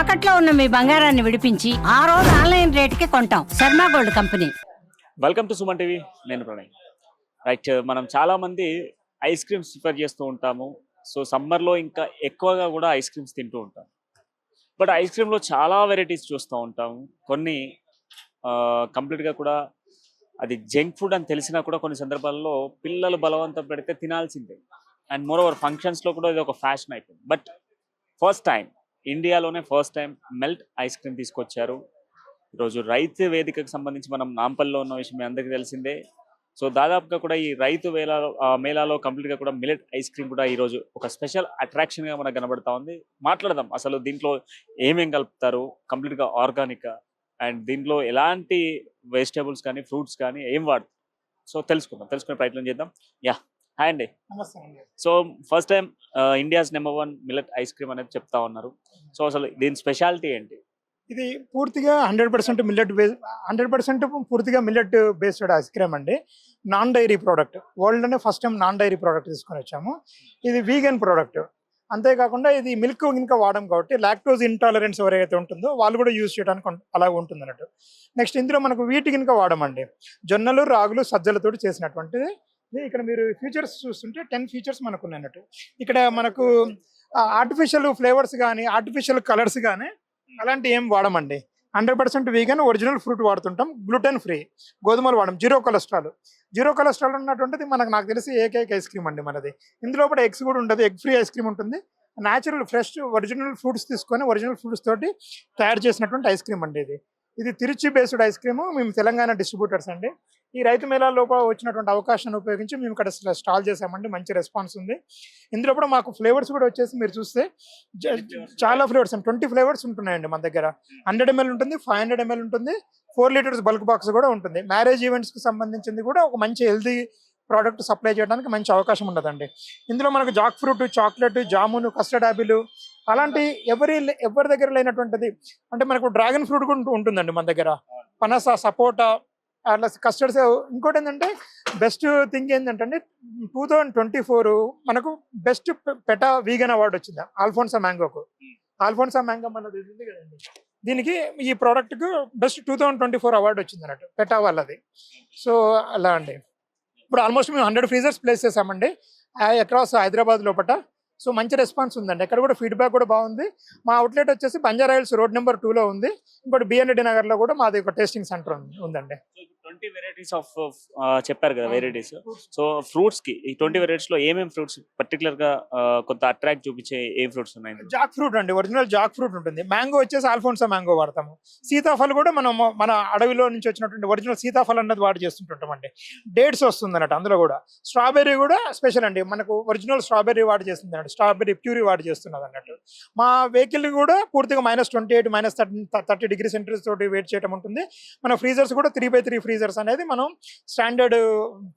తాకట్లో ఉన్న మీ బంగారాన్ని విడిపించి ఆ రోజు ఆన్లైన్ రేటుకి కొంటాం. Sharma gold company. Welcome to Suman TV. నేను ప్రణయ్. రైట్ మనం చాలామంది ఐస్ క్రీమ్స్ ప్రిఫర్ చేస్తూ ఉంటాము. సో సమ్మర్లో ఇంకా ఎక్కువగా కూడా ఐస్ క్రీమ్స్ తింటూ ఉంటాం. బట్ ఐస్ క్రీమ్లో చాలా వెరైటీస్ చూస్తూ ఉంటాము కొన్ని కంప్లీట్గా కూడా అది జంక్ ఫుడ్ అని తెలిసినా కూడా కొన్ని సందర్భాల్లో పిల్లలు బలవంతం పెడితే తినాల్సిందే. అండ్ మోర్ ఓవర్ ఫంక్షన్స్లో కూడా ఇది ఒక ఫ్యాషన్ అయిపోయింది. బట్ ఫస్ట్ టైం ఇండియాలోనే first time melt ice cream తీసుకొచ్చారు. ఈరోజు రైతు వేదికకు సంబంధించి మనం నాంపల్లో ఉన్న విషయం మీ అందరికీ తెలిసిందే. సో దాదాపుగా కూడా ఈ రైతు వేలాలో ఆ, మేళాలో కంప్లీట్గా కూడా మిలెట్ ఐస్ క్రీమ్ కూడా ఈరోజు ఒక స్పెషల్ అట్రాక్షన్గా మనకు కనబడతా ఉంది. మాట్లాడదాం అసలు దీంట్లో ఏమేం కలుపుతారు? కంప్లీట్గా ఆర్గానిక్ అండ్ దీంట్లో ఎలాంటి వెజిటేబుల్స్ కానీ ఫ్రూట్స్ కానీ ఏం వాడుతారు? సో తెలుసుకుందాం తెలుసుకునే ప్రయత్నం చేద్దాం. యా. హాయ్ అండి. So first time India's number one millet ice cream అనేది చెప్తా ఉన్నారు. సో అసలు దీని స్పెషాలిటీ ఏంటి? ఇది పూర్తిగా hundred percent millet base hundred percent పూర్తిగా మిల్లెట్ బేస్డ్ ఐస్ క్రీమ్ అండి. Non dairy product వరల్డ్లోనే first time non dairy product తీసుకొని వచ్చాము. ఇది వీగన్ ప్రోడక్ట్ అంతేకాకుండా ఇది మిల్క్ ఇంకా వాడడం కాబట్టి లాక్టోజ్ ఇంటాలరెన్స్ ఎవరైతే ఉంటుందో వాళ్ళు కూడా యూజ్ చేయడానికి అలా ఉంటుంది అన్నట్టు నెక్స్ట్ ఇందులో మనకు వీటి కనుక వాడమండి. జొన్నలు రాగులు సజ్జలతోటి చేసినటువంటిది ఇక్కడ మీరు ఫీచర్స్ చూస్తుంటే టెన్ ఫీచర్స్ మనకు ఉన్నాయి అన్నట్టు ఇక్కడ మనకు ఆర్టిఫిషియల్ ఫ్లేవర్స్ కానీ ఆర్టిఫిషియల్ కలర్స్ కానీ అలాంటి ఏం వాడమండి. Hundred percent vegan original fruit వాడుతుంటాం gluten free గోధుమలు వాడడం జీరో కొలెస్ట్రాల్ జీరో కొలెస్ట్రాల్ ఉన్నటువంటిది మనకు నాకు తెలిసి ఏకైక ఐస్ క్రీమ్ అండి మనది. ఇందులో కూడా ఎగ్స్ కూడా ఉండదు ఎగ్ ఫ్రీ ఐస్ క్రీమ్ ఉంటుంది. న్యాచురల్ ఫ్రెష్ ఒరిజినల్ ఫ్రూట్స్ తీసుకొని ఒరిజినల్ ఫ్రూట్స్ తోటి తయారు చేసినటువంటి ఐస్ క్రీమ్ అండి ఇది. ఇది తిరుచి బేస్డ్ ఐస్ క్రీమ్ మేము తెలంగాణ డిస్ట్రిబ్యూటర్స్ అండి. ఈ రైతు మేళా లోపల వచ్చినటువంటి అవకాశాన్ని ఉపయోగించి మేము ఇక్కడ స్టాల్ చేసామండి మంచి రెస్పాన్స్ ఉంది. ఇందులో కూడా మాకు ఫ్లేవర్స్ కూడా వచ్చేసి మీరు చూస్తే చాలా ఫ్లేవర్స్ ట్వంటీ ఫ్లేవర్స్ ఉంటున్నాయండి మన దగ్గర. హండ్రెడ్ ఎంఎల్ ఉంటుంది ఫైవ్ హండ్రెడ్ ఎంఎల్ ఉంటుంది ఫోర్ లీటర్స్ బల్క్ బాక్స్ కూడా ఉంటుంది. మ్యారేజ్ ఈవెంట్స్కి సంబంధించింది కూడా ఒక మంచి హెల్తీ ప్రోడక్ట్ సప్లై చేయడానికి మంచి అవకాశం ఉండదండి ఇందులో మనకు jack fruit chocolate jamun custard apple అలాంటి ఎవరి ఎవరి దగ్గర లేనటువంటిది అంటే మనకు డ్రాగన్ ఫ్రూట్ కూడా ఉంటు- ఉంటుందండి మన దగ్గర. పనస సపోటా అట్లా కస్టర్డ్స్ ఇంకోటి ఏంటంటే బెస్ట్ థింగ్ ఏంటంటే టూ థౌజండ్ ట్వంటీ ఫోర్ మనకు బెస్ట్ పెటా వీగన్ అవార్డు వచ్చింది ఆల్ఫోన్సా మ్యాంగోకు ఆల్ఫోన్సా మ్యాంగో మనది ఉంది కదండి. దీనికి ఈ ప్రోడక్ట్కు best two thousand twenty four award వచ్చింది అన్నట్టు పెటా వాళ్ళది. సో అలా అండి. ఇప్పుడు ఆల్మోస్ట్ మేము హండ్రెడ్ ఫ్రీజర్స్ ప్లేస్ చేసామండి అక్రాస్ హైదరాబాద్ లోపల సో మంచి రెస్పాన్స్ ఉందండి. ఎక్కడ కూడా ఫీడ్బ్యాక్ కూడా బాగుంది. మా అవుట్లెట్ వచ్చేసి బంజారాయిల్స్ రోడ్ నెంబర్ టూలో ఉంది. ఇంకోటి బిఎన్ రెడ్డి నగర్లో కూడా మాది ఒక టేస్టింగ్ సెంటర్ ఉందండి. ట్వంటీ వెరైటీస్ ఆఫ్ చెప్పారు కదా వెరైటీస్ సో ఫ్రూట్స్కి ఈ ట్వంటీ వెరైటీస్లో ఏమేమి ఫ్రూట్స్ పర్టికులర్గా కొంత అట్రాక్ట్ చూపించే ఏ ఫ్రూట్స్ ఉన్నాయి? జాక్ ఫ్రూట్ అండి ఒరిజినల్ జాక్ ఫ్రూట్ ఉంటుంది. మ్యాంగో వచ్చేసి ఆల్ఫోన్సా మ్యాంగో వాడతాము. సీతాఫల్ కూడా మనం మన అడవిలో నుంచి వచ్చినటువంటి ఒరిజినల్ సీతాఫల్ అన్నది వాడి చేస్తుంటుంటాం అండి. డేట్స్ వస్తుంది అన్నట్టు అందులో కూడా. స్ట్రాబెర్రీ కూడా స్పెషల్ అండి. మనకు ఒరిజినల్ స్ట్రాబెర్రీ వాడి చేస్తుంది అన్నట్టు స్ట్రాబెర్రీ ప్యూరీ వాడి చేస్తున్నది అన్నట్టు మా వెహికల్ కూడా పూర్తిగా minus twenty eight minus thirty thirty degree centigrade తోటి వెయిట్ చేయడం ఉంటుంది. మన ఫ్రీజర్స్ కూడా త్రీ బై త్రీ ఫర్టిలైజర్స్ అనేది మనం స్టాండర్డ్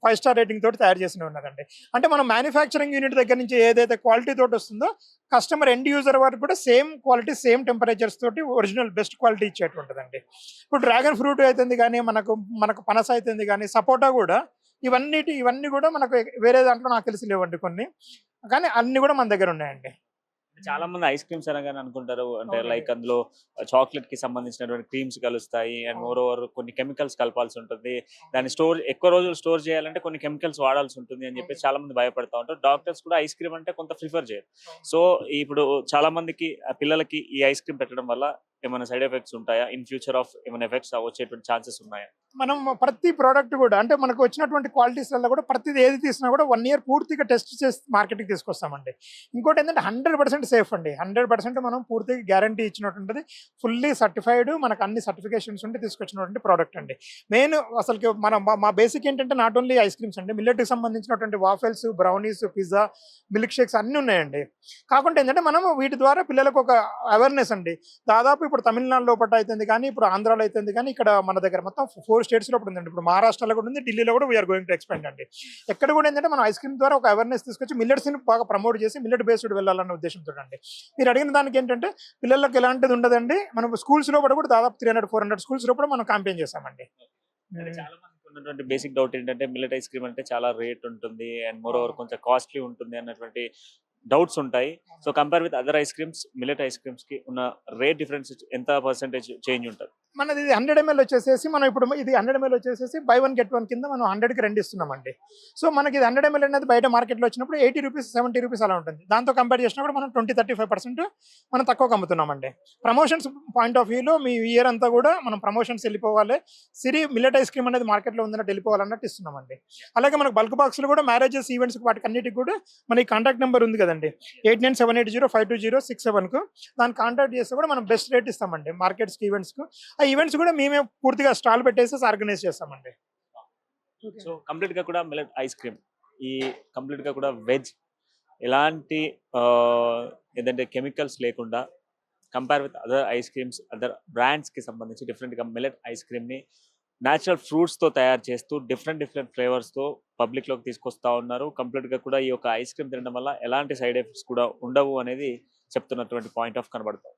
ఫైవ్ స్టార్ రేటింగ్ తోటి తయారు చేసిన ఉన్నదండి. అంటే మనం మ్యానుఫ్యాక్చరింగ్ యూనిట్ దగ్గర నుంచి ఏదైతే క్వాలిటీ తోటి వస్తుందో కస్టమర్ ఎండ్ యూజర్ వరకు కూడా సేమ్ క్వాలిటీ సేమ్ టెంపరేచర్స్ తోటి ఒరిజినల్ బెస్ట్ క్వాలిటీ ఇచ్చేటువంటిదండి. ఇప్పుడు డ్రాగన్ ఫ్రూట్ అవుతుంది కానీ మనకు మనకు పనస అవుతుంది కానీ సపోటా కూడా ఇవన్నీ ఇవన్నీ కూడా మనకు వేరే దాంట్లో నాకు తెలిసి లేవండి కొన్ని. కానీ అన్ని కూడా మన దగ్గర ఉన్నాయండి. చాలా మంది ఐస్ క్రీమ్స్ అనగానే అనుకుంటారు. అంటే. లైక్ అందులో చాక్లెట్కి సంబంధించినటువంటి క్రీమ్స్ కలుస్తాయి. అండ్. మోర్ ఓవర్ కొన్ని కెమికల్స్ కలపాల్సి ఉంటుంది. దాన్ని స్టోర్ ఎక్కువ రోజులు స్టోర్ చేయాలంటే కొన్ని కెమికల్స్ వాడాల్సి ఉంటుంది అని చెప్పి చాలా మంది భయపడతా ఉంటారు. డాక్టర్స్ కూడా ఐస్ క్రీమ్ అంటే కొంత ప్రిఫర్ చేయరు. సో ఇప్పుడు చాలా మందికి పిల్లలకి ఈ ఐస్ క్రీమ్ పెట్టడం వల్ల ఏమైనా సైడ్ ఎఫెక్ట్స్ ఉంటాయా? ఇన్ ఫ్యూచర్ ఆఫ్ ఏమైనా ఎఫెక్ట్స్ వచ్చేటువంటి ఛాన్సెస్ ఉన్నాయా? మనం ప్రతి ప్రోడక్ట్ కూడా అంటే మనకు వచ్చినటువంటి క్వాలిటీస్ వల్ల కూడా ప్రతిది ఏది తీసినా కూడా వన్ ఇయర్ పూర్తిగా టెస్ట్ చేసి మార్కెట్కి తీసుకొస్తామండి. ఇంకోటి ఏంటంటే హండ్రెడ్ పర్సెంట్ సేఫ్ అండి. హండ్రెడ్ పర్సెంట్ మనం పూర్తిగా గ్యారంటీ ఇచ్చినటువంటిది ఫుల్లీ సర్టిఫైడ్ మనకు అన్ని సర్టిఫికేషన్స్ ఉండి తీసుకొచ్చినటువంటి ప్రోడక్ట్ అండి. మెయిన్ అసలు మనం మా- మా బేసిక్ ఏంటంటే నాట్ ఓన్లీ ఐస్ క్రీమ్స్ అండి మిల్లెట్కి సంబంధించినటువంటి waffles brownies pizza milk shakes అన్నీ ఉన్నాయండి. కాకుండా ఏంటంటే మనం వీటి ద్వారా పిల్లలకు ఒక అవేర్నెస్ అండి. దాదాపు ఇప్పుడు తమిళనాడు లోపల అవుతుంది కానీ ఇప్పుడు ఆంధ్రాలో అవుతుంది కానీ ఇక్కడ మన దగ్గర మొత్తం ఫోర్ స్టేట్స్లో కూడా ఉందండి ఇప్పుడు మహారాష్ట్రలో కూడా ఉంది ఢిల్లీలో కూడా వీఆర్ గోయింగ్ టు ఎక్స్పెండ్ అండి. ఎక్కడ కూడా ఏంటంటే మనం ఐస్ క్రీమ్ ద్వారా ఒక అవేర్నెస్ తీసుకొచ్చి మిల్లెట్స్ని బాగా ప్రమోట్ చేసి మిల్లెట్ బేస్డ్ వెళ్ళాలన్న ఉద్దేశంతో అండి. మీరు అడిగిన దానికి ఏంటంటే పిల్లలకు ఎలాంటిది ఉండదండి? మనం స్కూల్స్లో కూడా దాదాపు త్రీ హండ్రెడ్ ఫోర్ హండ్రెడ్ స్కూల్స్లో కూడా మనం క్యాంపెయిన్ చాలా మందికి ఉన్నటువంటి బేసిక్ డౌట్ ఏంటంటే మిల్లెట్ ఐస్ క్రీమ్ అంటే చాలా రేట్ ఉంటుంది అండ్ మోర్ ఓవర్ కొంచెం కాస్ట్లీ ఉంటుంది అన్నటువంటి డౌట్స్ ఉంటాయి. So compare with other ice creams millet ice క్రీమ్స్కి ఉన్న రేట్ డిఫరెన్స్ ఎంత పర్సెంటేజ్ చేంజ్ ఉంటుంది? మనది ఇది హండ్రెడ్ ఎంఎల్ వచ్చేసేసి మనం ఇప్పుడు ఇది హండ్రెడ్ ఎంఎల్ వచ్చేసేసి బై వన్ గెట్ వన్ కింద మనం హండ్రెడ్కి రెండు ఇస్తున్నామండి. సో మనకి ఇది హండ్రెడ్ ఎంఎల్ అనేది బయట మార్కెట్లో వచ్చినప్పుడు ఎయిటీ రూపీస్ సెవెంటీ రూపీస్ అలా ఉంటుంది. దాంతో కంపేర్ చేసినప్పుడు మనం ట్వంటీ థర్టీ ఫైవ్ పర్సెంట్ మనం తక్కువ అమ్ముతున్నామండి. ప్రమోషన్స్ పాయింట్ ఆఫ్ వ్యూలో మీ ఇయర్ అంతా కూడా మనం ప్రమోషన్స్ వెళ్ళిపోవాలి. సిరి మిల్లెట్ ఐస్ క్రీమ్ అనేది మార్కెట్లో ఉందన్నట్టు వెళ్ళిపోవాలన్నట్టు ఇస్తున్నామండి. అలాగే మనకు బల్క్ బాక్స్లో కూడా మ్యారేజెస్ ఈవెంట్స్ వాటికి అన్నిటికి కూడా మన కాంటాక్ట్ నెంబర్ ఉంది కదండి. Eight nine seven eight zero five two zero six సెవెన్కు దాన్ని కాంటాక్ట్ చేస్తే కూడా మనం బెస్ట్ రేట్ ఇస్తామండి మార్కెట్స్కి ఈవెంట్స్కు ఆ ఈవెంట్స్ కూడా మేమే పూర్తిగా స్టాల్ పెట్టేసి ఆర్గనైజ్ చేస్తామండి. సో కంప్లీట్గా కూడా మిల్లెట్ ఐస్ క్రీమ్ ఈ కంప్లీట్గా కూడా వెజ్ ఎలాంటి ఆ, ఏదంటే కెమికల్స్ లేకుండా compare with other ice creams other బ్రాండ్స్కి సంబంధించి డిఫరెంట్గా మిల్లెట్ ఐస్ క్రీమ్ని న్యాచురల్ ఫ్రూట్స్తో తయారు చేస్తూ డిఫరెంట్ డిఫరెంట్ ఫ్లేవర్స్తో పబ్లిక్లోకి తీసుకొస్తా ఉన్నారు. కంప్లీట్గా కూడా ఈ యొక్క ఐస్ క్రీమ్ తినడం వల్ల ఎలాంటి సైడ్ ఎఫెక్ట్స్ కూడా ఉండవు అనేది చెప్తున్నటువంటి పాయింట్ ఆఫ్ కనబడుతుంది